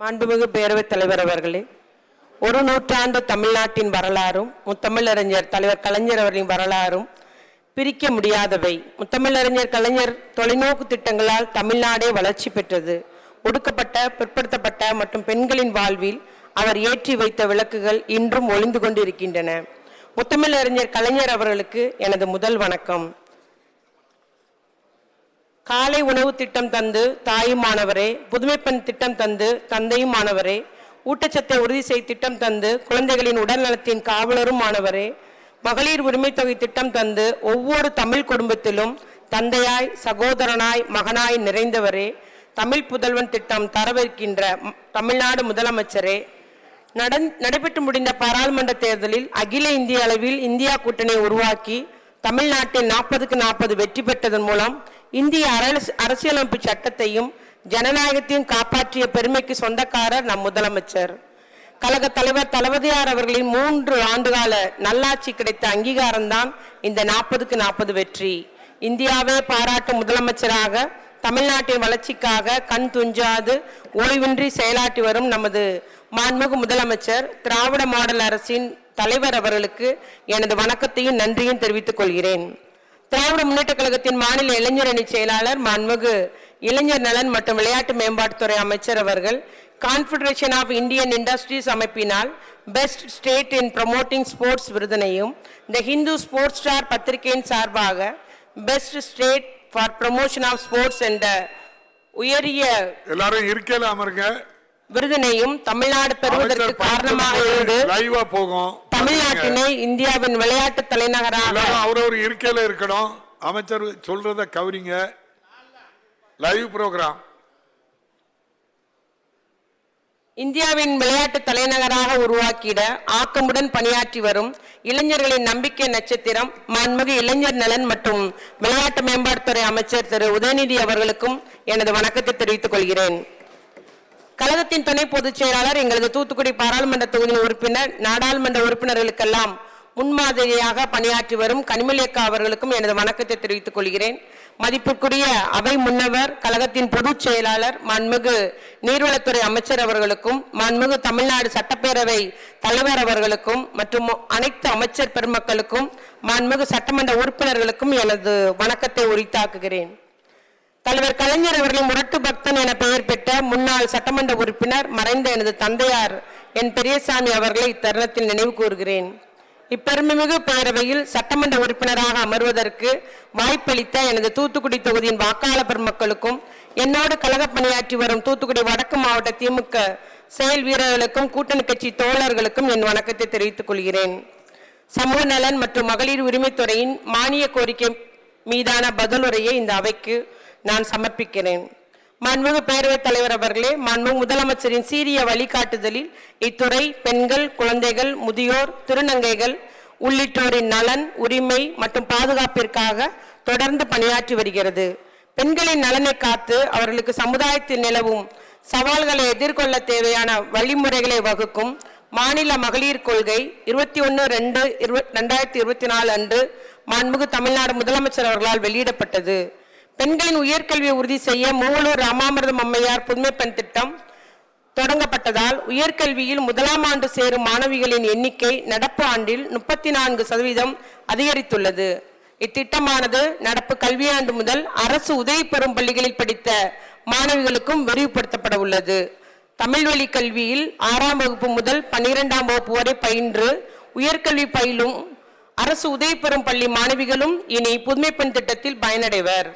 மாண்புமிகு பேரவைத் தலைவர் அவர்களே ஒரு நூற்றாண்டு தமிழ்நாட்டின் வரலாறும் முத்தமிழறிஞர் தலைவர் கலைஞர் அவர்களின் வரலாறும் பிரிக்க முடியாதவை. முத்தமிழறிஞர் கலைஞர் தொலைநோக்கு திட்டங்களால் தமிழ்நாடே வளர்ச்சி பெற்றது. ஒடுக்கப்பட்ட பிற்படுத்தப்பட்ட மற்றும் பெண்களின் வாழ்வில் அவர் ஏற்றி வைத்த விளக்குகள் இன்றும் ஒளிந்து கொண்டிருக்கின்றன. முத்தமிழறிஞர் கலைஞர் அவர்களுக்கு எனது முதல் வணக்கம். காலை உணவு திட்டம் தந்து தாயும் மாணவரே புதுமைப்பெண் திட்டம் தந்து தந்தையும் மாணவரே ஊட்டச்சத்தை உறுதி செய் திட்டம் தந்து குழந்தைகளின் உடல்நலத்தின் காவலரும் மாணவரே மகளிர் உரிமை தொகை திட்டம் தந்து ஒவ்வொரு தமிழ் குடும்பத்திலும் தந்தையாய் சகோதரனாய் மகனாய் நிறைந்தவரே தமிழ் புதல்வன் திட்டம் தரவிருக்கின்ற தமிழ்நாடு முதலமைச்சரே நடந் நடைபெற்று முடிந்த பாராளுமன்ற தேர்தலில் அகில இந்திய அளவில் இந்தியா கூட்டணியை உருவாக்கி தமிழ்நாட்டில் நாற்பதுக்கு நாற்பது வெற்றி பெற்றதன் மூலம் இந்திய அரசியலமைப்பு சட்டத்தையும் ஜனநாயகத்தையும் காப்பாற்றிய பெருமைக்கு சொந்தக்காரர் நம் முதலமைச்சர். கழக தலைவர் தளபதியார் அவர்களின் மூன்று ஆண்டுகால நல்லாட்சி கிடைத்த அங்கீகாரம்தான் இந்த நாற்பதுக்கு நாற்பது வெற்றி. இந்தியாவே பாராட்டும் முதலமைச்சராக தமிழ்நாட்டின் வளர்ச்சிக்காக கண் துஞ்சாது ஓய்வின்றி செயலாற்றி வரும் நமது மாண்புமிகு முதலமைச்சர் திராவிட மாடல் அரசின் தலைவர் அவர்களுக்கு எனது வணக்கத்தையும் நன்றியும் தெரிவித்துக் கொள்கிறேன். திராவிட முன்னேற்ற கழகத்தின் மாநில இளைஞர் அணி செயலாளர் மாண்புமிகு இளைஞர் நலன் மற்றும் விளையாட்டு மேம்பாட்டுத்துறை அமைச்சர் அவர்கள் கான்ஃபெடரேஷன் ஆஃப் இந்தியன் இண்டஸ்ட்ரீஸ் அமைப்பினால் best state in promoting sports விருதினையும் the Hindu sports star பத்திரிகையின் சார்பாக best state for promotion of sports என்ற உயரிய எல்லாரும் இருக்கையில அமருங்க. விருதினையும் தமிழ்நாடு பெறுவதற்கு காரணமாக இருந்து போகும். தமிழ்நாட்டினை இந்தியாவின் விளையாட்டு தலைநகராக அவரவர் இருக்கையில இருக்கணும். அமைச்சர் சொல்றத கவரிங்க லைவ் ப்ரோக்ராம் இந்தியாவின் விளையாட்டு தலைநகராக உருவாக்கிட ஆக்கமுடன் பணியாற்றி வரும் இளைஞர்களின் நம்பிக்கை நட்சத்திரம் மாண்புமிகு இளைஞர் நலன் மற்றும் விளையாட்டு மேம்பாட்டுத்துறை அமைச்சர் திரு. உதயநிதி அவர்களுக்கும் எனது வணக்கத்தை தெரிவித்துக் கொள்கிறேன். கழகத்தின் துணை பொதுச் செயலாளர் எங்களது தூத்துக்குடி பாராளுமன்ற தொகுதியின் உறுப்பினர் நாடாளுமன்ற உறுப்பினர்களுக்கெல்லாம் முன்மாதிரியாக பணியாற்றி வரும் கனிமலேக்கா அவர்களுக்கும் எனது வணக்கத்தை தெரிவித்துக் கொள்கிறேன். மதிப்புக்குரிய அவை முன்னவர் கழகத்தின் பொதுச் செயலாளர் மாண்புமிகு நீர்வளத்துறை அமைச்சர் அவர்களுக்கும் மாண்புமிகு தமிழ்நாடு சட்டப்பேரவை தலைவர் அவர்களுக்கும் மற்றும் அனைத்து அமைச்சர் பெருமக்களுக்கும் மாண்புமிகு சட்டமன்ற உறுப்பினர்களுக்கும் எனது வணக்கத்தை உரித்தாக்குகிறேன். தலைவர் கலைஞர் அவர்களின் முரட்டு பக்தன் என பெயர் பெற்ற முன்னாள் சட்டமன்ற உறுப்பினர் மறைந்த எனது தந்தையார் என் பெரியசாமி அவர்களை இத்தருணத்தில் நினைவு கூறுகிறேன். இப்பெருமைமிகு பேரவையில் சட்டமன்ற உறுப்பினராக அமர்வதற்கு வாய்ப்பளித்த எனது தூத்துக்குடி தொகுதியின் வாக்காளர் பெருமக்களுக்கும் என்னோடு கழக பணியாற்றி வரும் தூத்துக்குடி வடக்கு மாவட்ட திமுக செயல் வீரர்களுக்கும் கூட்டணி கட்சி தோழர்களுக்கும் என் வணக்கத்தை தெரிவித்துக் கொள்கிறேன். சமூக நலன் மற்றும் மகளிர் உரிமைத்துறையின் மானிய கோரிக்கை மீதான பதிலுரையை இந்த அவைக்கு நான் சமர்ப்பிக்கிறேன். மாண்புமிகு பேரவைத் தலைவர் அவர்களே மாண்புமிகு முதலமைச்சரின் சீரிய வழிகாட்டுதலில் இத்துறை பெண்கள் குழந்தைகள் முதியோர் திருநங்கைகள் உள்ளிட்டோரின் நலன் உரிமை மற்றும் பாதுகாப்பிற்காக தொடர்ந்து பணியாற்றி வருகிறது. பெண்களின் நலனை காத்து அவர்களுக்கு சமுதாயத்தில் நிலவும் சவால்களை எதிர்கொள்ள தேவையான வழிமுறைகளை வகுக்கும் மாநில மகளிர் கொள்கை இருபத்தி ஒன்று ரெண்டு ரெண்டாயிரத்தி இருபத்தி நாலு அன்று மாண்புமிகு தமிழ்நாடு முதலமைச்சர் அவர்களால் வெளியிடப்பட்டது. பெண்களின் உயர்கல்வியை உறுதி செய்ய மூவலூர் ராமாமிர்தம் அம்மையார் புதுமை பெண் திட்டம் தொடங்கப்பட்டதால் உயர்கல்வியில் முதலாம் ஆண்டு சேரும் மாணவிகளின் எண்ணிக்கை நடப்பு ஆண்டில் முப்பத்தி நான்கு சதவீதம் அதிகரித்துள்ளது. இத்திட்டமானது நடப்பு கல்வியாண்டு முதல் அரசு உதவி பெறும் பள்ளிகளில் படித்த மாணவிகளுக்கும் விரிவுபடுத்தப்பட உள்ளது. தமிழ் வழி கல்வியில் ஆறாம் வகுப்பு முதல் பன்னிரெண்டாம் வகுப்பு வரை பயின்று உயர்கல்வி பயிலும் அரசு உதவி பெறும் பள்ளி மாணவிகளும் இனி புதுமை பெண் திட்டத்தில் பயனடைவர்.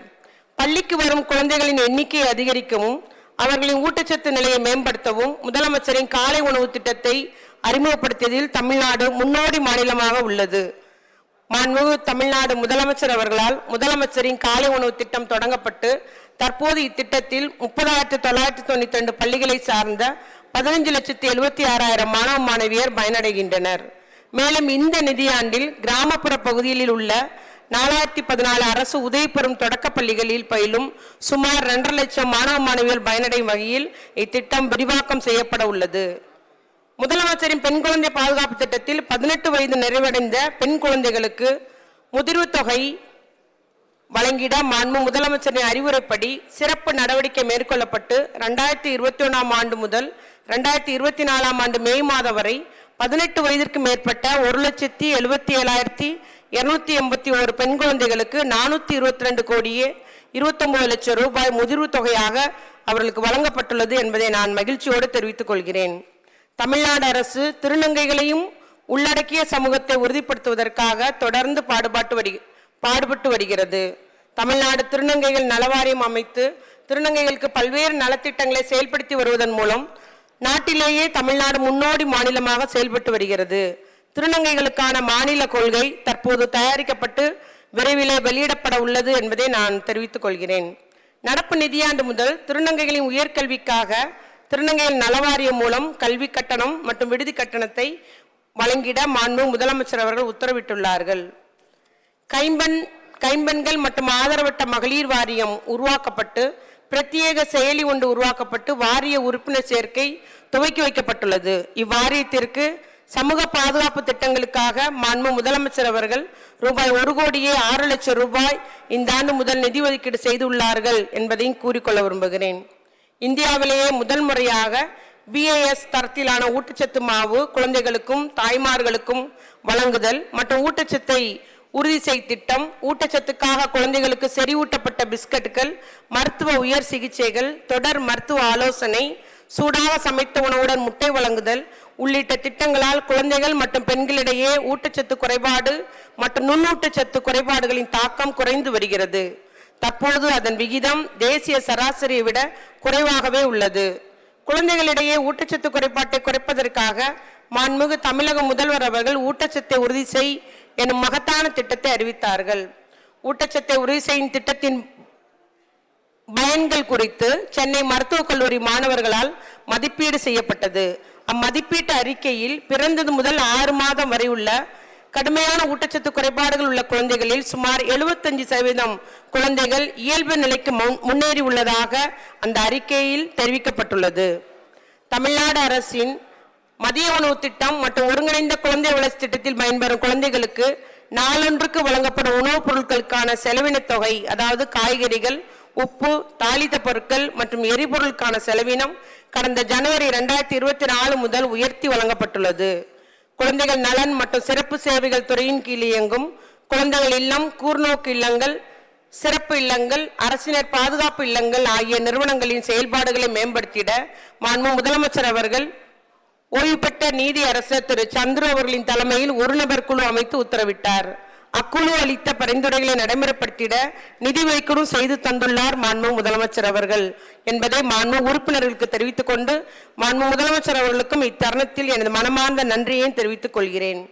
பள்ளிக்கு வரும் குழந்தைகளின் எண்ணிக்கையை அதிகரிக்கவும் அவர்களின் ஊட்டச்சத்து நிலையை மேம்படுத்தவும் முதலமைச்சரின் காலை உணவு திட்டத்தை அறிமுகப்படுத்தியதில் தமிழ்நாடு முன்னோடி மாநிலமாக உள்ளது. மாண்புமிகு தமிழ்நாடு முதலமைச்சர் அவர்களால் முதலமைச்சரின் காலை உணவு திட்டம் தொடங்கப்பட்டு தற்போது இத்திட்டத்தில் முப்பதாயிரத்தி தொள்ளாயிரத்தி தொண்ணூத்தி ரெண்டு பள்ளிகளை சார்ந்த பதினஞ்சு லட்சத்தி எழுபத்தி ஆறாயிரம் மாணவ மாணவியர் பயனடைகின்றனர். மேலும் இந்த நிதியாண்டில் கிராமப்புற பகுதிகளில் உள்ள நாலாயிரத்தி பதினாலு அரசு உதவி பெறும் தொடக்கப் பள்ளிகளில் பயிலும் சுமார் இரண்டரை லட்சம் மாணவ மாணவிகள் பயனடையும் வகையில் இத்திட்டம் விரிவாக்கம் செய்யப்பட உள்ளது. முதலமைச்சரின் பெண் குழந்தை பாதுகாப்பு திட்டத்தில் பதினெட்டு வயது நிறைவடைந்த பெண் குழந்தைகளுக்கு முதிர்வு தொகை வழங்கிட மாண்பு முதலமைச்சரின் அறிவுரைப்படி சிறப்பு நடவடிக்கை மேற்கொள்ளப்பட்டு இரண்டாயிரத்தி இருபத்தி ஒன்றாம் ஆண்டு முதல் ரெண்டாயிரத்தி இருபத்தி நாலாம் ஆண்டு மே மாதம் வரை பதினெட்டு வயதிற்கு மேற்பட்ட ஒரு லட்சத்தி எழுபத்தி ஏழாயிரத்தி இருநூத்தி எண்பத்தி ஒரு பெண் குழந்தைகளுக்கு நானூத்தி இருபத்தி ரெண்டு கோடியே இருபத்தொன்பது லட்சம் ரூபாய் முதிர்வு தொகையாக அவர்களுக்கு வழங்கப்பட்டுள்ளது என்பதை நான் மகிழ்ச்சியோடு தெரிவித்துக் கொள்கிறேன். தமிழ்நாடு அரசு திருநங்கைகளையும் உள்ளடக்கிய சமூகத்தை உறுதிப்படுத்துவதற்காக தொடர்ந்து பாடுபாட்டு வடி பாடுபட்டு வருகிறது. தமிழ்நாடு திருநங்கைகள் நலவாரியம் அமைத்து திருநங்கைகளுக்கு பல்வேறு நலத்திட்டங்களை செயல்படுத்தி வருவதன் மூலம் நாட்டிலேயே தமிழ்நாடு முன்னோடி மாநிலமாக செயல்பட்டு வருகிறது. திருநங்கைகளுக்கான மாநில கொள்கை தற்போது தயாரிக்கப்பட்டு விரைவிலே வெளியிடப்பட உள்ளது என்பதை நான் தெரிவித்துக் கொள்கிறேன். நடப்பு நிதியாண்டு முதல் திருநங்கைகளின் உயர்கல்விக்காக திருநங்கைகள் நலவாரியம் மூலம் கல்வி கட்டணம் மற்றும் விடுதி கட்டணத்தை வழங்கிட மாண்பு முதலமைச்சர் அவர்கள் உத்தரவிட்டுள்ளார்கள். கைம்பெண் கைம்பெண்கள் மற்றும் ஆதரவற்ற மகளிர் வாரியம் உருவாக்கப்பட்டு பிரத்யேக செயலி ஒன்று உருவாக்கப்பட்டு வாரிய உறுப்பினர் சேர்க்கை துவக்கி வைக்கப்பட்டுள்ளது. இவ்வாரியத்திற்கு சமூக பாதுகாப்பு திட்டங்களுக்காக மாண்பு முதலமைச்சர் அவர்கள் ரூபாய் ஒரு கோடியே ஆறு லட்சம் ரூபாய் இந்த ஆண்டு முதல் நிதி ஒதுக்கீடு செய்துள்ளார்கள் என்பதையும் கூறிக்கொள்ள விரும்புகிறேன். இந்தியாவிலேயே முதல் முறையாக பிஏஎஸ் தரத்திலான ஊட்டச்சத்து மாவு குழந்தைகளுக்கும் தாய்மார்களுக்கும் வழங்குதல் மற்றும் ஊட்டச்சத்தை உறுதி செய் திட்டம் ஊட்டச்சத்துக்காக குழந்தைகளுக்கு செறிவூட்டப்பட்ட பிஸ்கட்டுகள் மருத்துவ உயர் சிகிச்சைகள் தொடர் மருத்துவ ஆலோசனை சூடாக சமைத்த உணவுடன் முட்டை வழங்குதல் உள்ளிட்ட திட்டங்களால் குழந்தைகள் மற்றும் பெண்களிடையே ஊட்டச்சத்து குறைபாடு மற்றும் நுண்ணூட்டச்சத்து குறைபாடுகளின் தாக்கம் குறைந்து வருகிறது. தற்போது அதன் விகிதம் தேசிய சராசரியை விட குறைவாகவே உள்ளது. குழந்தைகளிடையே ஊட்டச்சத்து குறைபாட்டை குறைப்பதற்காக மாண்புமிகு தமிழக முதல்வர் அவர்கள் ஊட்டச்சத்தை உறுதி செய் எனும் மகத்தான திட்டத்தை அறிவித்தார்கள். ஊட்டச்சத்தை உறுதி செய்யும் திட்டத்தின் பயன்கள் குறித்து சென்னை மருத்துவக் கல்லூரி மாணவர்களால் மதிப்பீடு செய்யப்பட்டது. அம்மதிப்பீட்டு அறிக்கையில் பிறந்தது முதல் ஆறு மாதம் வரை உள்ள கடுமையான ஊட்டச்சத்து குறைபாடுகள் உள்ள குழந்தைகளில் சுமார் 75% சதவீதம் குழந்தைகள் இயல்பு நிலைக்கு முன்- முன்னேறி உள்ளதாக அந்த அறிக்கையில் தெரிவிக்கப்பட்டுள்ளது. தமிழ்நாடு அரசின் மதிய உணவு திட்டம் மற்றும் ஒருங்கிணைந்த குழந்தை வளர்ச்சி திட்டத்தில் பயன்பெறும் குழந்தைகளுக்கு நாளொன்றுக்கு வழங்கப்படும் உணவுப் பொருட்களுக்கான செலவினத் தொகை அதாவது காய்கறிகள் உப்பு தாளித்த பொருட்கள் மற்றும் எரிபொருளுக்கான செலவினம் கடந்த ஜனவரி இரண்டாயிரத்தி இருபத்தி நாலு முதல் உயர்த்தி வழங்கப்பட்டுள்ளது. குழந்தைகள் நலன் மற்றும் சிறப்பு சேவைகள் துறையின் கீழ் இயங்கும் குழந்தைகள் இல்லம் கூர்நோக்கு இல்லங்கள் சிறப்பு இல்லங்கள் அரசினர் பாதுகாப்பு இல்லங்கள் ஆகிய நிறுவனங்களின் செயல்பாடுகளை மேம்படுத்திட மாண்பு முதலமைச்சர் அவர்கள் ஓய்வு பெற்ற நீதி அரசர் திரு சந்துரு அவர்களின் தலைமையில் ஒரு நபர் குழு அமைத்து உத்தரவிட்டார். அக்குழு அளித்த பரிந்துரைகளை நடைமுறைப்படுத்திட நிதி வைக்கணும் செய்து தந்துள்ளார் மாண்பு முதலமைச்சர் அவர்கள் என்பதை மாண்பு உறுப்பினர்களுக்கு தெரிவித்துக் கொண்டு மாண்பு முதலமைச்சர் அவர்களுக்கும் இத்தருணத்தில் எனது மனமார்ந்த நன்றியையும் தெரிவித்துக் கொள்கிறேன்.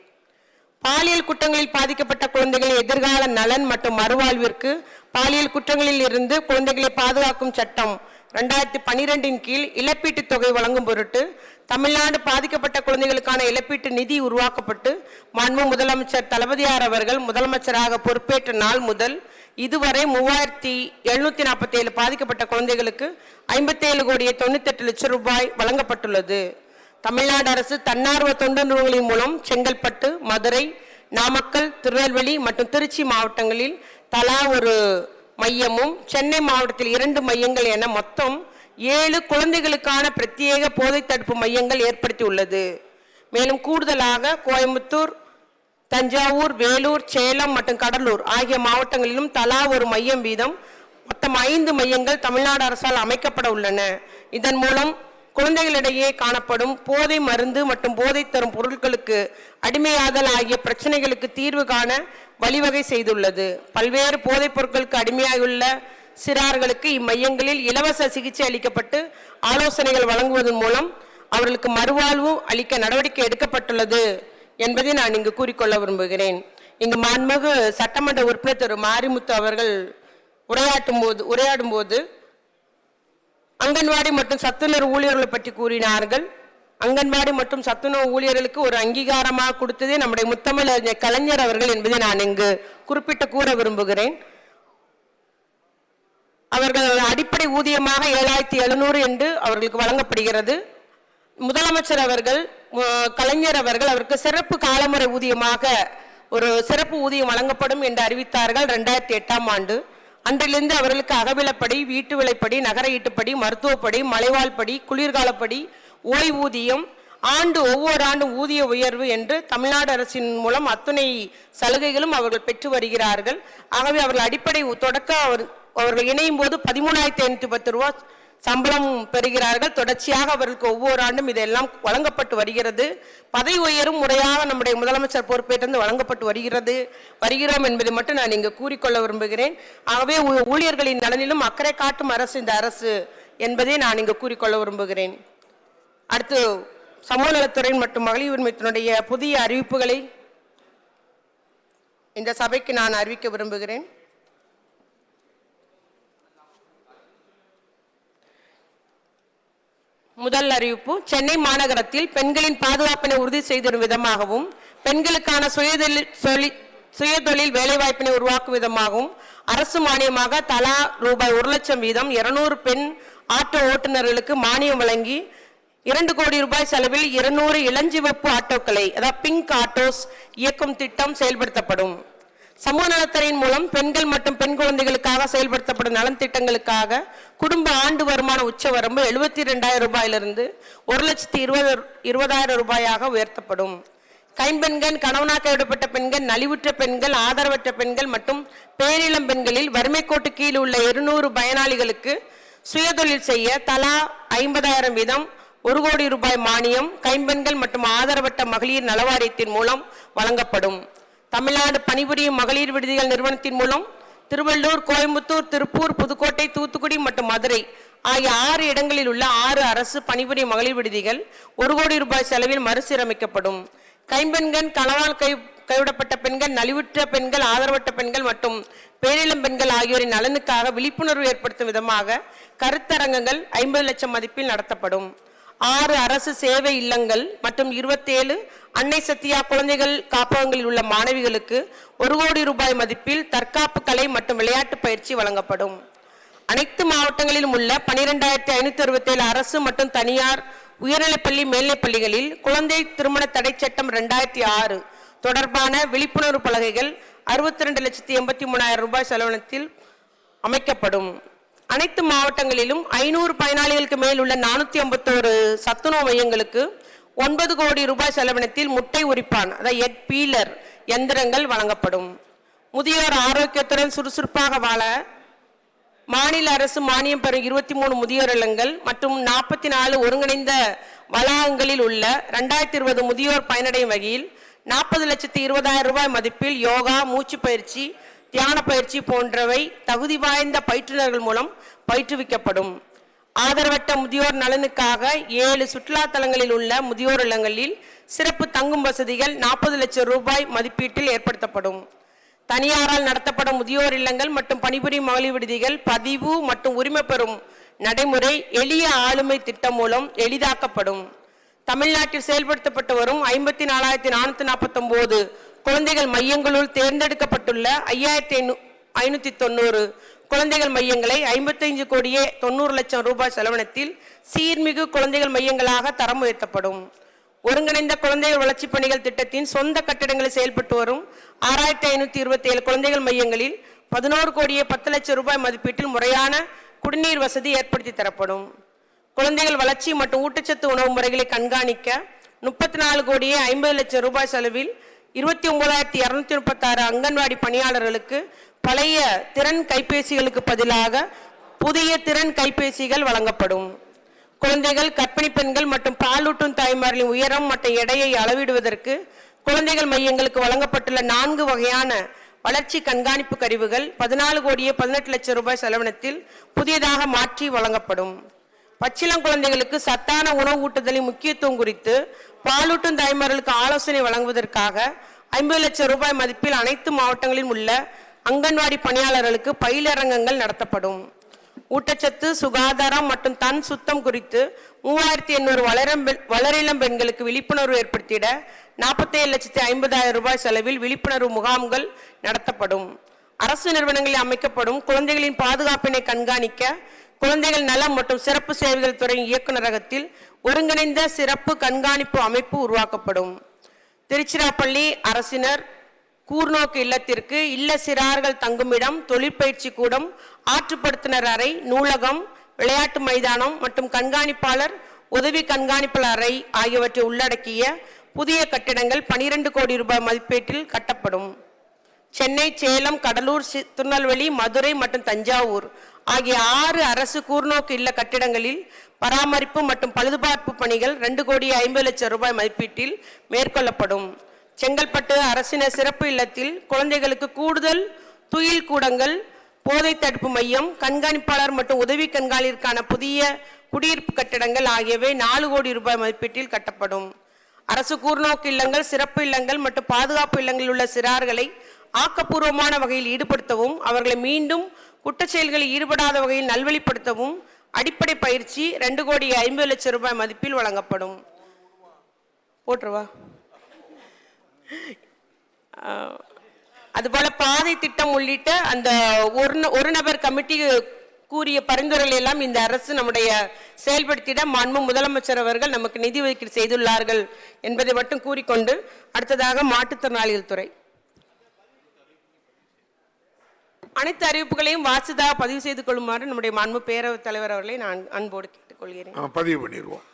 பாலியல் குற்றங்களில் பாதிக்கப்பட்ட குழந்தைகளின் எதிர்கால நலன் மற்றும் மறுவாழ்விற்கு பாலியல் குற்றங்களில் இருந்து குழந்தைகளை பாதுகாக்கும் சட்டம் ரெண்டாயிரத்தி பனிரெண்டின் கீழ் இழப்பீட்டுத் தொகை வழங்கும் பொருட்டு தமிழ்நாடு பாதிக்கப்பட்ட குழந்தைகளுக்கான இழப்பீட்டு நிதி உருவாக்கப்பட்டு மாண்பு முதலமைச்சர் தளபதியார் அவர்கள் முதலமைச்சராக பொறுப்பேற்ற நாள் முதல் இதுவரை மூவாயிரத்தி எழுநூத்தி நாற்பத்தி ஏழு பாதிக்கப்பட்ட குழந்தைகளுக்கு ஐம்பத்தி ஏழு கோடியே தொண்ணூத்தெட்டு லட்சம் ரூபாய் வழங்கப்பட்டுள்ளது. தமிழ்நாடு அரசு தன்னார்வ தொண்டு நிறுவனங்களின் மூலம் செங்கல்பட்டு மதுரை நாமக்கல் திருநெல்வேலி மற்றும் திருச்சி மாவட்டங்களில் தலா ஒரு மையமும் சென்னை மாவட்டத்தில் இரண்டு மையங்கள் என மொத்தம் ஏழு குழந்தைகளுக்கான பிரத்யேக போதை தடுப்பு மையங்கள் ஏற்படுத்தியுள்ளது. மேலும் கூடுதலாக கோயம்புத்தூர் தஞ்சாவூர் வேலூர் சேலம் மற்றும் கடலூர் ஆகிய மாவட்டங்களிலும் தலா ஒரு மையம் வீதம் மொத்தம் ஐந்து மையங்கள் தமிழ்நாடு அரசால் அமைக்கப்பட உள்ளன. இதன் மூலம் குழந்தைகளிடையே காணப்படும் போதை மருந்து மற்றும் போதை தரும் பொருட்களுக்கு அடிமையாதல் ஆகிய பிரச்சனைகளுக்கு தீர்வு காண வழிவகை செய்துள்ளது. பல்வேறு போதைப் பொருட்களுக்கு அடிமையாகியுள்ள சிறார்களுக்கு இம்மையங்களில் இலவச சிகிச்சை அளிக்கப்பட்டு ஆலோசனைகள் வழங்குவதன் மூலம் அவர்களுக்கு மறுவாழ்வு அளிக்க நடவடிக்கை எடுக்கப்பட்டுள்ளது என்பதை நான் இங்கு கூறிக்கொள்ள விரும்புகிறேன். இங்கு மாண்புமிகு சட்டமன்ற உறுப்பினர் திரு. மாரிமுத்து அவர்கள் உரையாட்டும் போது உரையாடும் போது அங்கன்வாடி மற்றும் சத்துணர் ஊழியர்களை பற்றி கூறினார்கள். அங்கன்வாடி மற்றும் சத்துணவு ஊழியர்களுக்கு ஒரு அங்கீகாரமாக கொடுத்ததே நம்முடைய முத்தமிழ் கலைஞர் அவர்கள் என்பதை நான் இங்கு குறிப்பிட்டு கூற விரும்புகிறேன். அவர்கள் அடிப்படை ஊதியமாக ஏழாயிரத்தி எழுநூறு என்று அவர்களுக்கு வழங்கப்படுகிறது. முதலமைச்சர் அவர்கள் கலைஞர் அவர்கள் அவருக்கு சிறப்பு காலமுறை ஊதியமாக ஒரு சிறப்பு ஊதியம் வழங்கப்படும் என்று அறிவித்தார்கள் ரெண்டாயிரத்தி எட்டாம் ஆண்டு. அன்றிலிருந்து அவர்களுக்கு அகவிலப்படி வீட்டு விலைப்படி நகர ஈட்டுப்படி மருத்துவப்படி மலைவாழ்படி குளிர்காலப்படி ஓய்வூதியம் ஆண்டு ஒவ்வொரு ஆண்டும் ஊதிய உயர்வு என்று தமிழ்நாடு அரசின் மூலம் அத்துணை சலுகைகளும் அவர்கள் பெற்று வருகிறார்கள். ஆகவே அவர்கள் அடிப்படை தொடக்க அவர் அவர்கள் இணையும் போது பதிமூணாயிரத்தி ஐநூற்றி பத்து ரூபா சம்பளம் பெறுகிறார்கள். தொடர்ச்சியாக அவர்களுக்கு ஒவ்வொரு ஆண்டும் இதெல்லாம் வழங்கப்பட்டு வருகிறது. பதவி உயரும் முறையாக நம்முடைய முதலமைச்சர் பொறுப்பேற்றிருந்து வழங்கப்பட்டு வருகிறது. வருகிறோம் என்பதை மட்டும் நான் இங்கு கூறிக்கொள்ள விரும்புகிறேன். ஆகவே ஊ- ஊழியர்களின் நலனிலும் அக்கறை காட்டும் அரசு இந்த அரசு என்பதை நான் இங்கு கூறிக்கொள்ள விரும்புகிறேன். அடுத்து சமூக நலத்துறை மற்றும் மகளிர் உரிமைத்தினுடைய புதிய அறிவிப்புகளை இந்த சபைக்கு நான் அறிவிக்க விரும்புகிறேன். முதல் அறிவிப்பு சென்னை மாநகரத்தில் பெண்களின் பாதுகாப்பினை உறுதி செய்திடும் விதமாகவும் பெண்களுக்கான சுயதொழில் சுயதொழில் வேலைவாய்ப்பினை உருவாக்கும் விதமாகவும் அரசு மானியமாக தலா ரூபாய் ஒரு லட்சம் வீதம் இருநூறு பெண் ஆட்டோ ஓட்டுநர்களுக்கு மானியம் வழங்கி இரண்டு கோடி ரூபாய் செலவில் இருநூறு இளஞ்சிவப்பு ஆட்டோக்களை அதாவது பிங்க் ஆட்டோஸ் இயக்கும் திட்டம் செயல்படுத்தப்படும். சமூக நலத்துறையின் மூலம் பெண்கள் மற்றும் பெண் குழந்தைகளுக்காக செயல்படுத்தப்படும் நலன் திட்டங்களுக்காக குடும்ப ஆண்டு வருமான உச்சவரம்பு எழுபத்தி ரெண்டாயிரம் ரூபாயிலிருந்து ஒரு லட்சத்தி இருபது இருபதாயிரம் ரூபாயாக உயர்த்தப்படும். கைம்பெண்கள் கணவனாக விடப்பட்ட பெண்கள் நலிவுற்ற பெண்கள் ஆதரவற்ற பெண்கள் மற்றும் பேரிளம் பெண்களில் வறுமை கோட்டு கீழ் உள்ள இருநூறு பயனாளிகளுக்கு சுயதொழில் செய்ய தலா ஐம்பதாயிரம் வீதம் ஒரு கோடி ரூபாய் மானியம் கைம்பெண்கள் மற்றும் ஆதரவற்ற மகளிர் நலவாரியத்தின் மூலம் வழங்கப்படும். தமிழ்நாடு பணிபுரியும் மகளிர் விடுதிகள் நிறுவனத்தின் மூலம் திருவள்ளூர் கோயம்புத்தூர் திருப்பூர் புதுக்கோட்டை தூத்துக்குடி மற்றும் மதுரை ஆகிய ஆறு இடங்களில் உள்ள ஆறு அரசு பணிபுரியும் மகளிர் விடுதிகள் ஒரு கோடி ரூபாய் செலவில் மறுசீரமைக்கப்படும். கைம்பெண்கள் கணவால் கை கைவிடப்பட்ட பெண்கள் நலிவுற்ற பெண்கள் ஆதரவற்ற பெண்கள் மற்றும் பேரிளம் பெண்கள் ஆகியோரின் நலனுக்காக விழிப்புணர்வு ஏற்படுத்தும் விதமாக கருத்தரங்கங்கள் ஐம்பது லட்சம் மதிப்பில் நடத்தப்படும். ஆறு அரசு சேவை இல்லங்கள் மற்றும் இருபத்தேழு அன்னை சத்யா குழந்தைகள் காப்பகங்களில் உள்ள மாணவிகளுக்கு ஒரு கோடி ரூபாய் மதிப்பில் தற்காப்பு கலை மற்றும் விளையாட்டு பயிற்சி வழங்கப்படும். அனைத்து மாவட்டங்களிலும் உள்ள பனிரெண்டாயிரத்தி ஐநூத்தி அறுபத்தேழு அரசு மற்றும் தனியார் உயர்நிலைப்பள்ளி மேல்நிலைப்பள்ளிகளில் குழந்தை திருமண தடை சட்டம் ரெண்டாயிரத்தி ஆறு தொடர்பான விழிப்புணர்வு பலகைகள் அறுபத்தி ரெண்டு லட்சத்தி எண்பத்தி மூணாயிரம் ரூபாய் செலவினத்தில் அமைக்கப்படும். அனைத்து மாவட்டங்களிலும் ஐநூறு பயனாளிகளுக்கு மேல் உள்ள நானூற்றி ஐம்பத்தோரு சத்துணவு மையங்களுக்கு ஒன்பது கோடி ரூபாய் செலவினத்தில் முட்டை உரிப்பான் அதாவது எட் பீலர் எந்திரங்கள் வழங்கப்படும். முதியோர் ஆரோக்கியத்துடன் சுறுசுறுப்பாக வாழ மாநில அரசு மானியம் பெறும் இருபத்தி மூணு முதியோர் இல்லங்கள் மற்றும் நாற்பத்தி நாலு ஒருங்கிணைந்த வளாகங்களில் உள்ள ரெண்டாயிரத்தி இருபது முதியோர் பயனடையும் வகையில் நாற்பது லட்சத்தி இருபதாயிரம் ரூபாய் மதிப்பில் யோகா மூச்சு பயிற்சி தியான பயிற்சி போன்றவை தகுதி வாய்ந்த பயிற்றுனர்கள் மூலம் பயிற்றுவிக்கப்படும். ஆதரவற்ற முதியோர் நலனுக்காக ஏழு சுற்றுலா தலங்களில் உள்ள முதியோர் இல்லங்களில் சிறப்பு தங்கும் வசதிகள் நாற்பது லட்சம் ரூபாய் மதிப்பீட்டில் ஏற்படுத்தப்படும். தனியாரால் நடத்தப்படும் முதியோர் இல்லங்கள் மற்றும் பணிபுரியும் மகளிர் விடுதிகள் பதிவு மற்றும் உரிமை பெறும் நடைமுறை எளிய ஆளுமை திட்டம் மூலம் எளிதாக்கப்படும். தமிழ்நாட்டில் செயல்படுத்தப்பட்டு வரும் ஐம்பத்தி நாலாயிரத்தி நானூத்தி நாற்பத்தி குழந்தைகள் மையங்களுள் தேர்ந்தெடுக்கப்பட்டுள்ள ஐயாயிரத்தி ஐநூத்தி தொண்ணூறு குழந்தைகள் மையங்களை ஐம்பத்தைந்து கோடியே தொண்ணூறு லட்சம் ரூபாய் செலவினத்தில் சீர்மிகு குழந்தைகள் மையங்களாக தரம் உயர்த்தப்படும். ஒருங்கிணைந்த குழந்தைகள் வளர்ச்சிப் பணிகள் திட்டத்தின் சொந்த கட்டிடங்களில் செயல்பட்டு வரும் ஆறாயிரத்தி ஐநூத்தி இருபத்தி ஏழு குழந்தைகள் மையங்களில் பதினோரு கோடியே பத்து லட்சம் ரூபாய் மதிப்பீட்டில் முறையான குடிநீர் வசதி ஏற்படுத்தி தரப்படும். குழந்தைகள் வளர்ச்சி மற்றும் ஊட்டச்சத்து உணவு முறைகளை கண்காணிக்க முப்பத்தி நாலு கோடியே ஐம்பது லட்சம் ரூபாய் செலவில் இருபத்தி ஒன்பதாயிரத்தி இருநூத்தி முப்பத்தாறு அங்கன்வாடி பணியாளர்களுக்கு பழைய திறன் கைபேசிகளுக்கு பதிலாக புதிய திறன் கைபேசிகள் வழங்கப்படும். குழந்தைகள் கர்ப்பிணி பெண்கள் மற்றும் பாலூட்டும் தாய்மார்களின் உயரம் மற்றும் எடையை அளவிடுவதற்கு குழந்தைகள் மையங்களுக்கு வழங்கப்பட்டுள்ள நான்கு வகையான வளர்ச்சி கண்காணிப்பு கருவிகள் பதினாலு கோடியே பதினெட்டு லட்சம் ரூபாய் செலவினத்தில் புதியதாக மாற்றி வழங்கப்படும். பச்சிளம் குழந்தைகளுக்கு சத்தான உணவு ஊட்டுதலின் முக்கியத்துவம் குறித்து பாலூட்டும் தாய்மார்களுக்கு ஆலோசனை வழங்குவதற்காக ஐம்பது லட்சம் ரூபாய் மதிப்பில் அனைத்து மாவட்டங்களிலும் உள்ள அங்கன்வாடி பணியாளர்களுக்கு பயிலரங்கங்கள் நடத்தப்படும். ஊட்டச்சத்து சுகாதாரம் மற்றும் தன் சுத்தம் குறித்து மூவாயிரத்தி எண்ணூறு வளரம் பெண்- வளரிளம் பெண்களுக்கு விழிப்புணர்வு ஏற்படுத்திட நாற்பத்தேழு லட்சத்தி ஐம்பதாயிரம் ரூபாய் செலவில் விழிப்புணர்வு முகாம்கள் நடத்தப்படும். அரசு நிறுவனங்களில் அமைக்கப்படும் குழந்தைகளின் பாதுகாப்பினை கண்காணிக்க குழந்தைகள் நலம் மற்றும் சிறப்பு சேவைகள் துறை இயக்குநரகத்தில் ஒருங்கிணைந்த சிறப்பு கண்காணிப்பு அமைப்பு உருவாக்கப்படும். திருச்சிராப்பள்ளி அரசினர் கூர்நோக்கு இல்லத்திற்கு இல்ல சிறார்கள் தங்குமிடம் தொழிற்பயிற்சி கூடம் ஆற்றுப்படுத்தினர் அறை நூலகம் விளையாட்டு மைதானம் மற்றும் கண்காணிப்பாளர் உதவி கண்காணிப்பாளர் அறை ஆகியவற்றை உள்ளடக்கிய புதிய கட்டிடங்கள் 12 கோடி ரூபாய் மதிப்பீட்டில் கட்டப்படும். சென்னை சேலம் கடலூர் சி- திருநெல்வேலி மதுரை மற்றும் தஞ்சாவூர் ஆகிய ஆறு அரசு கூர்நோக்கு இல்ல கட்டிடங்களில் பராமரிப்பு மற்றும் பழுதுபார்ப்பு பணிகள் ரெண்டு கோடி ஐம்பது லட்சம் ரூபாய் மதிப்பீட்டில் மேற்கொள்ளப்படும். செங்கல்பட்டு அரசின சிறப்பு இல்லத்தில் குழந்தைகளுக்கு கூடுதல் துயில் கூடங்கள் போதை தடுப்பு மையம் கண்காணிப்பாளர் மற்றும் உதவி கண்காணிற்கான புதிய குடியிருப்பு கட்டிடங்கள் ஆகியவை நாலு கோடி ரூபாய் மதிப்பீட்டில் கட்டப்படும். அரசு கூர்நோக்கு இல்லங்கள் சிறப்பு இல்லங்கள் மற்றும் பாதுகாப்பு இல்லங்களில் உள்ள சிறார்களை ஆக்கப்பூர்வமான வகையில் ஈடுபடுத்தவும் அவர்களை மீண்டும் குற்றச் செயல்களில் ஈடுபடாத வகையில் நல்வழிப்படுத்தவும் அடிப்படை பயிற்சி ரெண்டு கோடி ஐம்பது லட்சம் ரூபாய் மதிப்பில் வழங்கப்படும். போட்டுருவா. அதுபோல பாதை திட்டம் உள்ளிட்ட அந்த ஒரு ந- ஒரு நபர் கமிட்டி கூறிய பரிந்துரைகள் எல்லாம் இந்த அரசு நம்முடைய செயல்படுத்திட மாண்பு முதலமைச்சர் அவர்கள் நமக்கு நிதி ஒதுக்கீடு செய்துள்ளார்கள் என்பதை மட்டும் கூறிக்கொண்டு அடுத்ததாக மாற்றுத்திறனாளிகள் துறை. அனைத்து அறிவிப்புகளையும் வாசிதாக பதிவு செய்து கொள்ளுமாறு நம்முடைய மாண்பு பேரவைத் தலைவர் அவர்களை நான் அன்போடு கேட்டுக்கொள்கிறேன். பதிவு பண்ணிடுவோம்.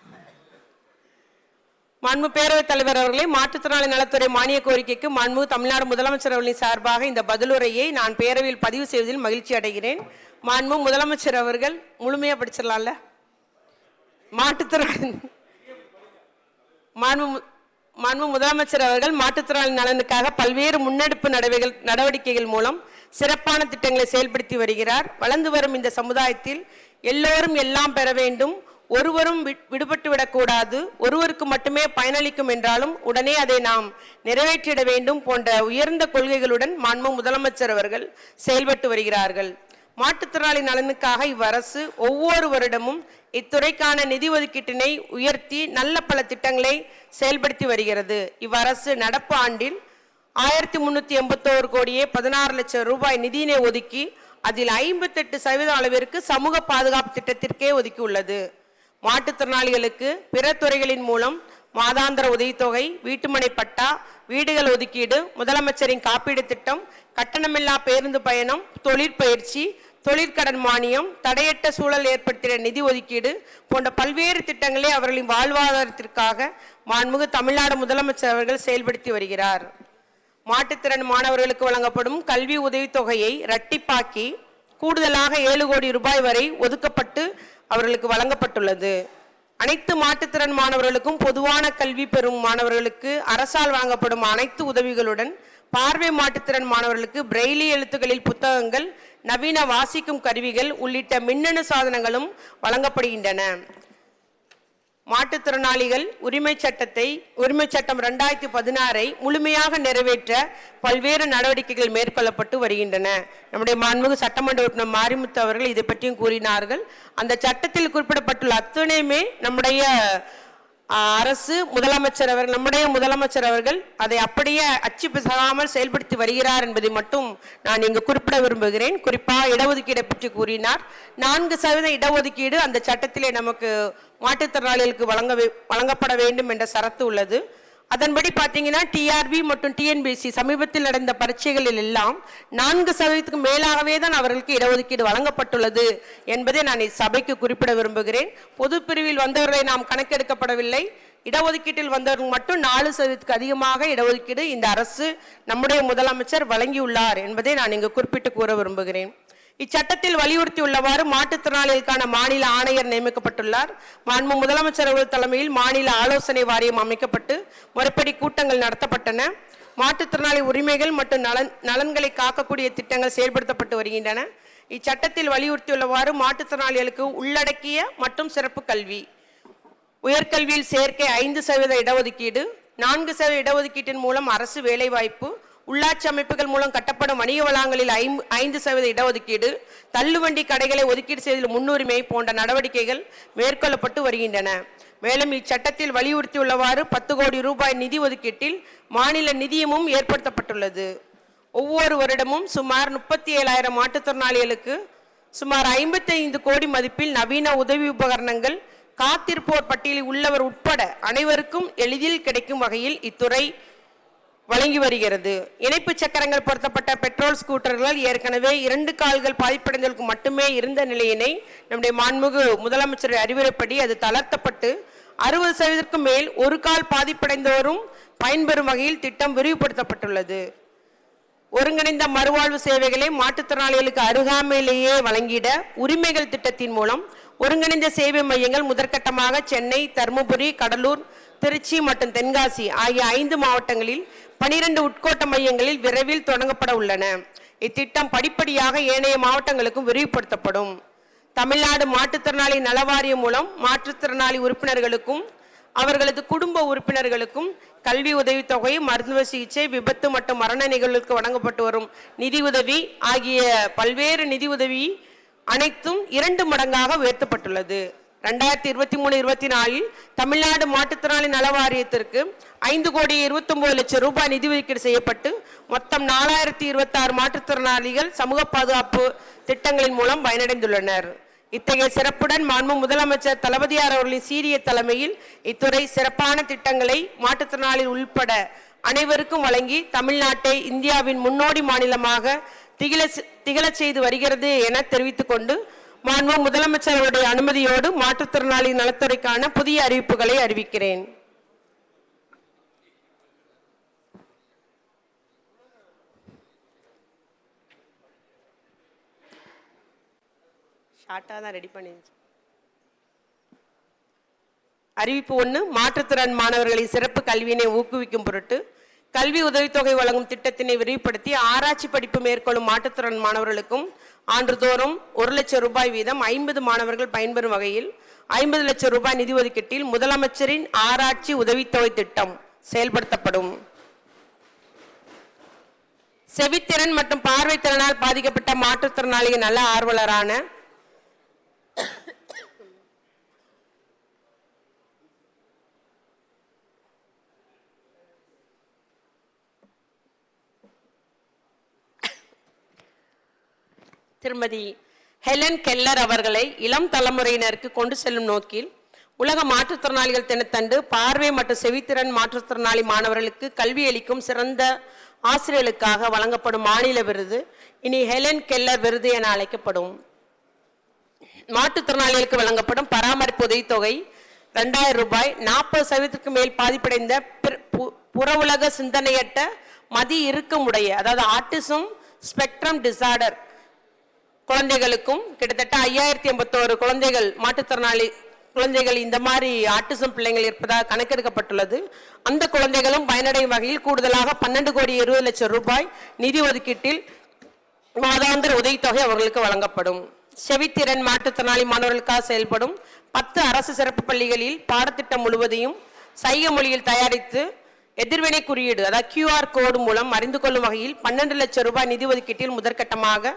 மாண்பு பேரவைத் தலைவர் அவர்களே மாற்றுத்திறனாளி நலத்துறை மானிய கோரிக்கைக்கு மாண்பு தமிழ்நாடு முதலமைச்சர் அவர்களின் சார்பாக இந்த பதிலுரையை நான் பேரவையில் பதிவு செய்வதில் மகிழ்ச்சி அடைகிறேன். மாண்பு முதலமைச்சர் அவர்கள் முழுமையா படிச்சிடலாம்ல? மாற்றுத்திறனாளி மாண்பு மாண்பு முதலமைச்சர் அவர்கள் மாற்றுத்திறனாளி நலனுக்காக பல்வேறு முன்னெடுப்பு நடவடிக்கைகள் நடவடிக்கைகள் மூலம் சிறப்பான திட்டங்களை செயல்படுத்தி வருகிறார். வளர்ந்து வரும் இந்த சமுதாயத்தில் எல்லோரும் எல்லாம் பெற வேண்டும். ஒருவரும் வி- விடுபட்டு விடக்கூடாது. ஒருவருக்கு மட்டுமே பயனளிக்கும் என்றாலும் உடனே அதை நாம் நிறைவேற்றிட வேண்டும் போன்ற உயர்ந்த கொள்கைகளுடன் மாண்பு முதலமைச்சர் அவர்கள் செயல்பட்டு வருகிறார்கள். மாற்றுத்திறனாளி நலனுக்காக இவ்வரசு ஒவ்வொரு வருடமும் இத்துறைக்கான நிதி ஒதுக்கீட்டினை உயர்த்தி நல்ல பல திட்டங்களை செயல்படுத்தி வருகிறது. இவ்வரசு நடப்பு ஆண்டில் ஆயிரத்தி முன்னூத்தி எண்பத்தோரு கோடியே பதினாறு லட்சம் ரூபாய் நிதியினை ஒதுக்கி அதில் ஐம்பத்தெட்டு சதவீதம் அளவிற்கு சமூக பாதுகாப்பு திட்டத்திற்கே ஒதுக்கியுள்ளது மாற்றுத்திறனாளிகளுக்கு பிற துறைகளின் மூலம் மாதாந்திர உதவித்தொகை வீட்டுமனை பட்டா வீடுகள் ஒதுக்கீடு முதலமைச்சரின் காப்பீடு திட்டம் கட்டணமில்லா பேருந்து பயணம் தொழிற்பயிற்சி தொழிற்கடன் மானியம் தடையற்ற சூழல் ஏற்படுத்திய நிதி ஒதுக்கீடு போன்ற பல்வேறு திட்டங்களை அவர்களின் வாழ்வாதாரத்திற்காக மாண்புமிகு தமிழ்நாடு முதலமைச்சர் அவர்கள் செயல்படுத்தி வருகிறார். மாற்றுத்திறன் மாணவர்களுக்கு வழங்கப்படும் கல்வி உதவித்தொகையை இரட்டிப்பாக்கி கூடுதலாக ஏழு கோடி ரூபாய் வரை ஒதுக்கப்பட்டு அவர்களுக்கு வழங்கப்பட்டுள்ளது. அனைத்து மாற்றுத்திறன் மாணவர்களுக்கும் பொதுவான கல்வி பெறும் மாணவர்களுக்கு அரசால் வழங்கப்படும் அனைத்து உதவிகளுடன் பார்வை மாற்றுத்திறன் மாணவர்களுக்கு பிரெய்லி எழுத்துக்களில் புத்தகங்கள் நவீன வாசிக்கும் கருவிகள் உள்ளிட்ட மின்னணு சாதனங்களும் வழங்கப்படுகின்றன. மாற்றுத்திறனாளிகள் உரிமை சட்டத்தை உரிமை சட்டம் ரெண்டாயிரத்தி பதினாறை முழுமையாக நிறைவேற்ற பல்வேறு நடவடிக்கைகள் மேற்கொள்ளப்பட்டு வருகின்றன. நம்முடைய மாண்புமிகு சட்டமன்ற உறுப்பினர் மாரிமுத்து அவர்கள் இதை பற்றியும் கூறினார்கள். அந்த சட்டத்தில் குறிப்பிடப்பட்டுள்ள அத்தனையுமே நம்முடைய அரசு முதலமைச்சர் அவர்கள் நம்முடைய முதலமைச்சர் அவர்கள் அதை அப்படியே அச்சு பிசகாமல் செயல்படுத்தி வருகிறார் என்பதை மட்டும் நான் இங்கு குறிப்பிட விரும்புகிறேன். குறிப்பாக இடஒதுக்கீடை பற்றி கூறினார். நான்கு சதவீத இடஒதுக்கீடு அந்த சட்டத்திலே நமக்கு மாற்றுத்திறனாளிகளுக்கு வழங்க வழங்கப்பட வேண்டும் என்ற சரத்து உள்ளது. அதன்படி பார்த்தீங்கன்னா டிஆர்பி மற்றும் டிஎன்பிசி சமீபத்தில் நடந்த பரீட்சைகளில் எல்லாம் நான்கு சதவீதத்துக்கு மேலாகவே தான் அவர்களுக்கு இடஒதுக்கீடு வழங்கப்பட்டுள்ளது என்பதை நான் இச்சபைக்கு குறிப்பிட விரும்புகிறேன். பொது பிரிவில் வந்தவர்களை நாம் கணக்கெடுக்கப்படவில்லை. இடஒதுக்கீட்டில் வந்தவர்கள் மட்டும் நாலு சதவீதத்துக்கு அதிகமாக இடஒதுக்கீடு இந்த அரசு நம்முடைய முதலமைச்சர் வழங்கியுள்ளார் என்பதை நான் இங்கு குறிப்பிட்டு கூற விரும்புகிறேன். இச்சட்டத்தில் வலியுறுத்தியுள்ளவாறு மாற்றுத்திறனாளிகளுக்கான மாநில ஆணையர் நியமிக்கப்பட்டுள்ளார். மாண்பு முதலமைச்சர் அவர்கள் தலைமையில் மாநில ஆலோசனை வாரியம் அமைக்கப்பட்டு முறைப்படி கூட்டங்கள் நடத்தப்பட்டன. மாற்றுத்திறனாளி உரிமைகள் மற்றும் நலன் நலன்களை காக்கக்கூடிய திட்டங்கள் செயல்படுத்தப்பட்டு வருகின்றன. இச்சட்டத்தில் வலியுறுத்தியுள்ளவாறு மாற்றுத்திறனாளிகளுக்கு உள்ளடக்கிய மற்றும் சிறப்பு கல்வி. உயர்கல்வியில் சேர்க்கை ஐந்து சதவீத இடஒதுக்கீடு நான்கு சதவீத இடஒதுக்கீட்டின் மூலம் அரசு வேலைவாய்ப்பு உள்ளாட்சி அமைப்புகள் மூலம் கட்டப்படும் வணிக வளாகங்களில் ஐம்- ஐந்து சதவீத இடஒதுக்கீடு தள்ளுவண்டி கடைகளை ஒதுக்கீடு செய்வதில் முன்னுரிமை போன்ற நடவடிக்கைகள் மேற்கொள்ளப்பட்டு வருகின்றன. மேலும் இச்சட்டத்தில் வலியுறுத்தியுள்ளவாறு பத்து கோடி ரூபாய் நிதி ஒதுக்கீட்டில் மாநில நிதியமும் ஏற்படுத்தப்பட்டுள்ளது. ஒவ்வொரு வருடமும் சுமார் முப்பத்தி ஏழாயிரம் மாற்றுத்திறனாளிகளுக்கு சுமார் ஐம்பத்தி ஐந்து கோடி மதிப்பில் நவீன உதவி உபகரணங்கள் காத்திருப்போர் பட்டியலில் உள்ளவர் உட்பட அனைவருக்கும் எளிதில் கிடைக்கும் வகையில் இத்துறை வழங்கி வருகிறது. இணைப்பு சக்கரங்கள் பொருத்தப்பட்ட பெட்ரோல் ஸ்கூட்டர்கள் ஏற்கனவே இரண்டு கால்கள் பாதிப்படைந்தவர்களுக்கு மட்டுமே இருந்த நிலையினை நம்முடைய மாண்புமிகு முதலமைச்சர் அறிவுரைப்படி அது தளர்த்தப்பட்டு அறுபது சதவீதத்திற்கு மேல் ஒரு கால் பாதிப்படைந்தோரும் பயன்பெறும் வகையில் திட்டம் விரிவுபடுத்தப்பட்டுள்ளது. ஒருங்கிணைந்த மறுவாழ்வு சேவைகளை மாற்றுத்திறனாளிகளுக்கு அருகாமையிலேயே வழங்கிட உரிமைகள் திட்டத்தின் மூலம் ஒருங்கிணைந்த சேவை மையங்கள் முதற்கட்டமாக சென்னை தருமபுரி கடலூர் திருச்சி மற்றும் தென்காசி ஆகிய ஐந்து மாவட்டங்களில் பனிரெண்டு உட்கோட்ட மையங்களில் விரைவில் தொடங்கப்பட உள்ளன. இத்திட்டம் படிப்படியாக ஏனைய மாவட்டங்களுக்கும் விரிவுபடுத்தப்படும். தமிழ்நாடு மாற்றுத்திறனாளி நலவாரியம் மூலம் மாற்றுத்திறனாளி உறுப்பினர்களுக்கும் அவர்களது குடும்ப உறுப்பினர்களுக்கும் கல்வி உதவித்தொகை மருத்துவ சிகிச்சை விபத்து மற்றும் மரண நிகழ்வுகளுக்கு வழங்கப்பட்டு வரும் நிதியுதவி ஆகிய பல்வேறு நிதியுதவி அனைத்தும் இரண்டு மடங்காக உயர்த்தப்பட்டுள்ளது. ரெண்டாயிரத்தி இருபத்தி மூணு இருபத்தி நாலில் தமிழ்நாடு மாற்றுத்திறனாளி நல வாரியத்திற்கு ஐந்து கோடி இருபத்தி ஒன்பது லட்சம் ரூபாய் நிதி ஒதுக்கீடு செய்யப்பட்டு மொத்தம் நாலாயிரத்தி இருபத்தி ஆறு மாற்றுத்திறனாளிகள் சமூக பாதுகாப்பு திட்டங்களின் மூலம் பயனடைந்துள்ளனர். இத்தகைய சிறப்புடன் மாண்பு முதலமைச்சர் தளபதியார் அவர்களின் சீரிய தலைமையில் இத்துறை சிறப்பான திட்டங்களை மாற்றுத்திறனாளி உள்பட அனைவருக்கும் வழங்கி தமிழ்நாட்டை இந்தியாவின் முன்னோடி மாநிலமாக திகழ திகழச் செய்து வருகிறது என தெரிவித்துக் கொண்டு மாண்பு முதலமைச்சர் அவருடைய அனுமதியோடு மாற்றுத்திறனாளி நலத்துறைக்கான புதிய அறிவிப்புகளை அறிவிக்கிறேன். ஷார்ட்டாக தான் ரெடி பண்ணிருந்துச்சு அறிவிப்பு ஒன்று மாற்றுத்திறன் மாணவர்களின் சிறப்பு கல்வியினை ஊக்குவிக்கும் பொருட்டு கல்வி உதவித்தொகை வழங்கும் திட்டத்தினை விரிவுபடுத்தி ஆராய்ச்சி படிப்பு மேற்கொள்ளும் மாற்றுத்திறன் மாணவர்களுக்கும் ஆண்டுதோறும் ஒரு லட்சம் ரூபாய் வீதம் ஐம்பது மாணவர்கள் பயன்பெறும் வகையில் ஐம்பது லட்சம் ரூபாய் நிதி ஒதுக்கீட்டில் முதலமைச்சரின் ஆராய்ச்சி உதவித்தொகை திட்டம் செயல்படுத்தப்படும். செவித்திறன் மற்றும் பார்வைத்திறனால் பாதிக்கப்பட்ட மாற்றுத்திறனாளிகள் நல்ல ஆர்வலரான திருமதி ஹெலன் கெல்லர் அவர்களை இளம் தலைமுறையினருக்கு கொண்டு செல்லும் நோக்கில் உலக மாற்றுத்திறனாளிகள் தினத்தண்டு பார்வை மற்றும் செவித்திறன் மாற்றுத்திறனாளி மாணவர்களுக்கு கல்வி அளிக்கும் சிறந்த ஆசிரியர்களுக்காக வழங்கப்படும் மாநில விருது இனி ஹெலன் கெல்லர் விருது என அழைக்கப்படும். மாற்றுத்திறனாளிகளுக்கு வழங்கப்படும் பராமரிப்பு உதவித்தொகை ரெண்டாயிரம் ரூபாய். நாற்பது சதவீதத்துக்கு மேல் பாதிப்படைந்த பிற- பு- புற உலக சிந்தனையற்ற மதி இறுக்கமுடைய அதாவது ஆட்டிசம் ஸ்பெக்ட்ரம் டிசார்டர் குழந்தைகளுக்கும் கிட்டத்தட்ட ஐயாயிரத்தி எண்பத்தோரு குழந்தைகள் மாற்றுத்திறனாளி குழந்தைகள் இந்த மாதிரி ஆட்டிசம் பிள்ளைகள் இருப்பதாக கணக்கெடுக்கப்பட்டுள்ளது. அந்த குழந்தைகளும் பயனடையும் வகையில் கூடுதலாக பன்னெண்டு கோடி இருபது லட்சம் ரூபாய் நிதி ஒதுக்கீட்டில் மாதாந்திர உதவித்தொகை அவர்களுக்கு வழங்கப்படும். செவித்திறன் மாற்றுத்திறனாளி மாணவர்களுக்காக செயல்படும் பத்து அரசு சிறப்பு பள்ளிகளில் பாடத்திட்டம் முழுவதையும் சைக மொழியில் தயாரித்து எதிர்வினை குறியீடு அதாவது கியூஆர் கோடு மூலம் அறிந்து கொள்ளும் வகையில் பன்னெண்டு லட்சம் ரூபாய் நிதி ஒதுக்கீட்டில் முதற்கட்டமாக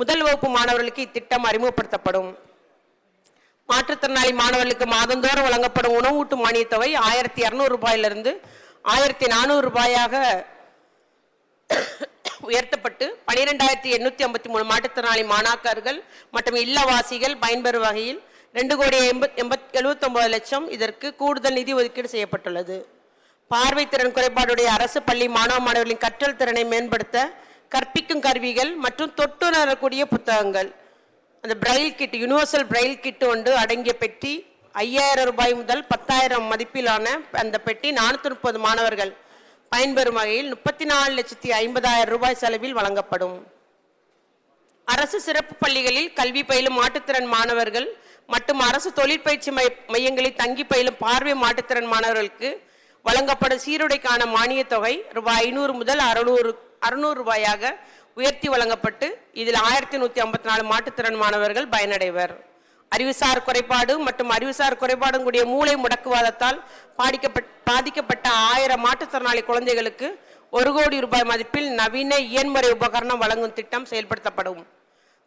முதல் வகுப்பு மாணவர்களுக்கு இத்திட்டம் அறிமுகப்படுத்தப்படும். மாற்றுத்திறனாளி மாணவர்களுக்கு மாதந்தோறும் வழங்கப்படும் உணவூட்டு மானியத் தொகை ஆயிரத்தி இரநூறு ரூபாயிலிருந்து ஆயிரத்தி நானூறு ரூபாயாக உயர்த்தப்பட்டு பனிரெண்டாயிரத்தி எண்ணூற்றி ஐம்பத்தி மூணு மாற்றுத்திறனாளி மாணாக்கர்கள் மற்றும் இல்லவாசிகள் பயன்பெறும் வகையில் ரெண்டு கோடி எண்பத் எண்பத் எழுபத்தொம்பது லட்சம் இதற்கு கூடுதல் நிதி ஒதுக்கீடு செய்யப்பட்டுள்ளது. பார்வை திறன் குறைபாடுடைய அரசு பள்ளி மாணவ மாணவர்களின் கற்றல் திறனை மேம்படுத்த கற்பிக்கும் கருவிகள் மற்றும் தொட்டுணரக்கூடிய புத்தகங்கள். அந்த Braille kit universal Braille kit ஒன்று அடங்கிய பெட்டி ஐயாயிரம் ரூபாய் முதல் பத்தாயிரம் மதிப்பிலான அந்த பெட்டி நானூற்றி முப்பது மாணவர்கள் பயன்பெறும் வகையில் முப்பத்தி நாலு லட்சத்தி ஐம்பதாயிரம் ரூபாய் செலவில் வழங்கப்படும். அரசு சிறப்பு பள்ளிகளில் கல்வி பயிலும் மாற்றுத்திறன் மாணவர்கள் மற்றும் அரசு தொழிற்பயிற்சி மை- மையங்களில் தங்கி பயிலும் பார்வை மாற்றுத்திறன் மாணவர்களுக்கு வழங்கப்படும் சீருடைக்கான மானியத் தொகை ரூபாய் ஐநூறு முதல் அறுநூறு அறுநூறு ரூபாயாக உயர்த்தி வழங்கப்பட்டு இதில் ஆயிரத்தி நூற்றி ஐம்பத்தி நாலு மாற்றுத்திறன் மாணவர்கள் பயனடைவர். அறிவுசார் குறைபாடு மற்றும் அறிவுசார் குறைபாடும் கூடிய மூளை முடக்குவாதத்தால் பாதிக்கப்பட்ட பாதிக்கப்பட்ட ஆயிரம் மாற்றுத்திறனாளி குழந்தைகளுக்கு ஒரு கோடி ரூபாய் மதிப்பில் நவீன இயன்முறை உபகரணம் வழங்கும் திட்டம் செயல்படுத்தப்படும்.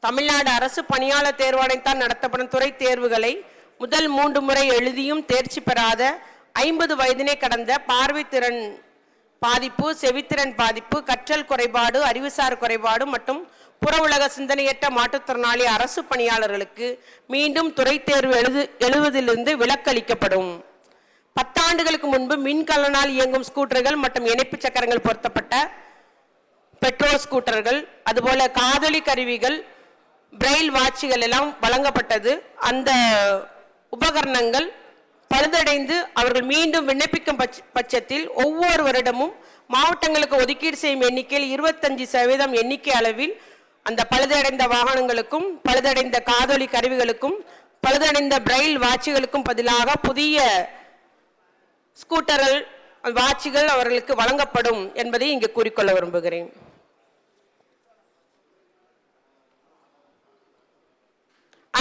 தமிழ்நாடு அரசு பணியாளர் தேர்வாணையத்தால் நடத்தப்படும் துறை தேர்வுகளை முதல் மூன்று முறை எழுதியும் தேர்ச்சி பெறாத ஐம்பது வயதினை கடந்த பார்வைத்திறன் பாதிப்பு செவித்திறன் பாதிப்பு கற்றல் குறைபாடு அறிவுசார் குறைபாடு மற்றும் புற உலக சிந்தனையற்ற மாற்றுத்திறனாளி அரசு பணியாளர்களுக்கு மீண்டும் துறை தேர்வு எழுது எழுவதிலிருந்து விலக்களிக்கப்படும். பத்தாண்டுகளுக்கு முன்பு மின்கலனால் இயங்கும் ஸ்கூட்டர்கள் மற்றும் இணைப்பு சக்கரங்கள் பொருத்தப்பட்ட பெட்ரோல் ஸ்கூட்டர்கள் அதுபோல காதொலி கருவிகள் பிரெயில் வாட்சிகள் எல்லாம் வழங்கப்பட்டது. அந்த உபகரணங்கள் பழுதடைந்து அவர்கள் மீண்டும் விண்ணப்பிக்கும் பட்ச- பட்சத்தில் ஒவ்வொரு வருடமும் மாவட்டங்களுக்கு ஒதுக்கீடு செய்யும் எண்ணிக்கையில் இருபத்தஞ்சு சதவீதம் எண்ணிக்கை அளவில் அந்த பழுதடைந்த வாகனங்களுக்கும் பழுதடைந்த காதொலி கருவிகளுக்கும் பழுதடைந்த பிரைல் வாட்சிகளுக்கும் பதிலாக புதிய ஸ்கூட்டர்கள் வாட்சிகள் அவர்களுக்கு வழங்கப்படும் என்பதை இங்கு கூறிக்கொள்ள விரும்புகிறேன்.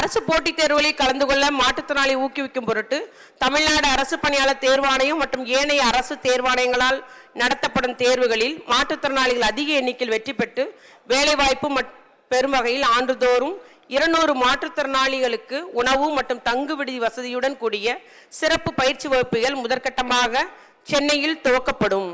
அரசு போட்டித் தேர்வுகளில் கலந்து கொள்ள மாற்றுத்திறனாளி ஊக்குவிக்கும் பொருட்டு தமிழ்நாடு அரசு பணியாளர் தேர்வாணையம் மற்றும் ஏனைய அரசு தேர்வாணையங்களால் நடத்தப்படும் தேர்வுகளில் மாற்றுத்திறனாளிகள் அதிக எண்ணிக்கையில் வெற்றி பெற்று வேலைவாய்ப்பு பெறும் வகையில் ஆண்டுதோறும் இருநூறு மாற்றுத்திறனாளிகளுக்கு உணவு மற்றும் தங்கு விடுதி வசதியுடன் கூடிய சிறப்பு பயிற்சி வகுப்புகள் முதற்கட்டமாக சென்னையில் துவக்கப்படும்.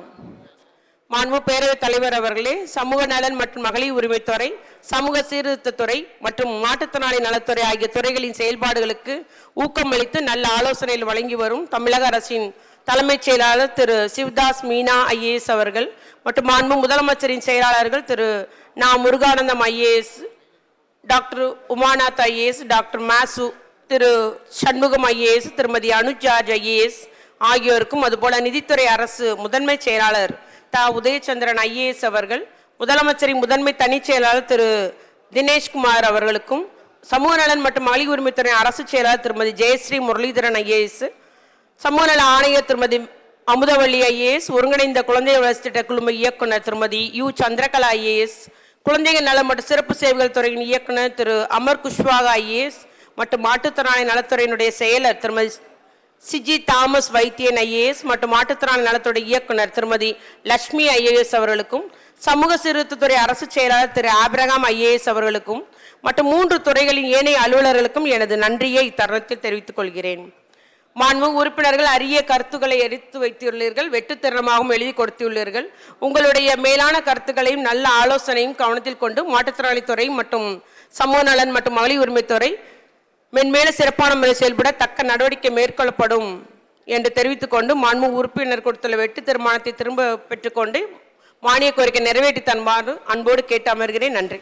மாண்பு பேரவைத் தலைவர் அவர்களே சமூக நலன் மற்றும் மகளிர் உரிமைத்துறை சமூக சீர்திருத்தத்துறை மற்றும் மாற்றுத்திறனாளி நலத்துறை ஆகிய துறைகளின் செயல்பாடுகளுக்கு ஊக்கமளித்து நல்ல ஆலோசனைகள் வழங்கி வரும் தமிழக அரசின் தலைமைச் செயலாளர் திரு சிவதாஸ் மீனா ஐஏஎஸ் அவர்கள் மற்றும் மாண்பு முதலமைச்சரின் செயலாளர்கள் திரு நா Muruganandam IAS doctor Umanath IAS doctor மாசு திரு சண்முகம் ஐஏஎஸ் திருமதி அனுஜார்ஜ் ஐஏஎஸ் ஆகியோருக்கும் அதுபோல நிதித்துறை அரசு முதன்மை செயலாளர் தா உதயச்சந்திரன் ஐஏஎஸ் அவர்கள் முதலமைச்சரின் முதன்மை தனிச் செயலாளர் திரு தினேஷ்குமார் அவர்களுக்கும் சமூக நலன் மற்றும் மகளிர் உரிமைத்துறை அரசு செயலாளர் திருமதி ஜெயஸ்ரீ முரளிதரன் ஐஏஎஸ் சமூக நல ஆணையர் திருமதி அமுதவள்ளி ஐஏஎஸ் ஒருங்கிணைந்த குழந்தை வளர்ச்சி திட்ட குழும இயக்குனர் திருமதி யு. சந்திரகலா ஐஏஎஸ் குழந்தைகள் நலம் மற்றும் சிறப்பு சேவைகள் துறையின் இயக்குனர் திரு அமர் குஷ்வாகா ஐஏஎஸ் மற்றும் மாற்றுத்திறனாளி நலத்துறையினுடைய செயலர் திருமதி சிஜி தாமஸ் வைத்தியன் ஐஏஎஸ் மற்றும் மாற்றுத்திறனாளி நலத்துறை இயக்குனர் திருமதி லட்சுமி ஐஏஎஸ் அவர்களுக்கும் சமூக சீர்திருத்தத்துறை அரசு செயலாளர் திரு ஆபிரகாம் ஐஏஎஸ் அவர்களுக்கும் மற்றும் மூன்று துறைகளின் ஏனைய அலுவலர்களுக்கும் எனது நன்றியை இத்தருணத்தில் தெரிவித்துக் கொள்கிறேன். மாண்பு உறுப்பினர்கள் அரிய கருத்துக்களை எரித்து வைத்துள்ளீர்கள் வெட்டுத்திறனமாகவும் எழுதி கொடுத்துள்ளீர்கள். உங்களுடைய மேலான கருத்துக்களையும் நல்ல ஆலோசனையும் கவனத்தில் கொண்டு மாற்றுத்திறனாளித்துறை மற்றும் சமூக நலன் மற்றும் மகளிர் உரிமைத்துறை மென்மேலும் சிறப்பான முறை செயல்பட தக்க நடவடிக்கை மேற்கொள்ளப்படும் என்று தெரிவித்துக் கொண்டு மாண்பு உறுப்பினர் கொடுத்துள்ள வெட்டு தீர்மானத்தை திரும்ப பெற்றுக்கொண்டு மானிய கோரிக்கை நிறைவேற்றி தருமாறு அன்போடு கேட்டு அமர்கிறேன். நன்றி.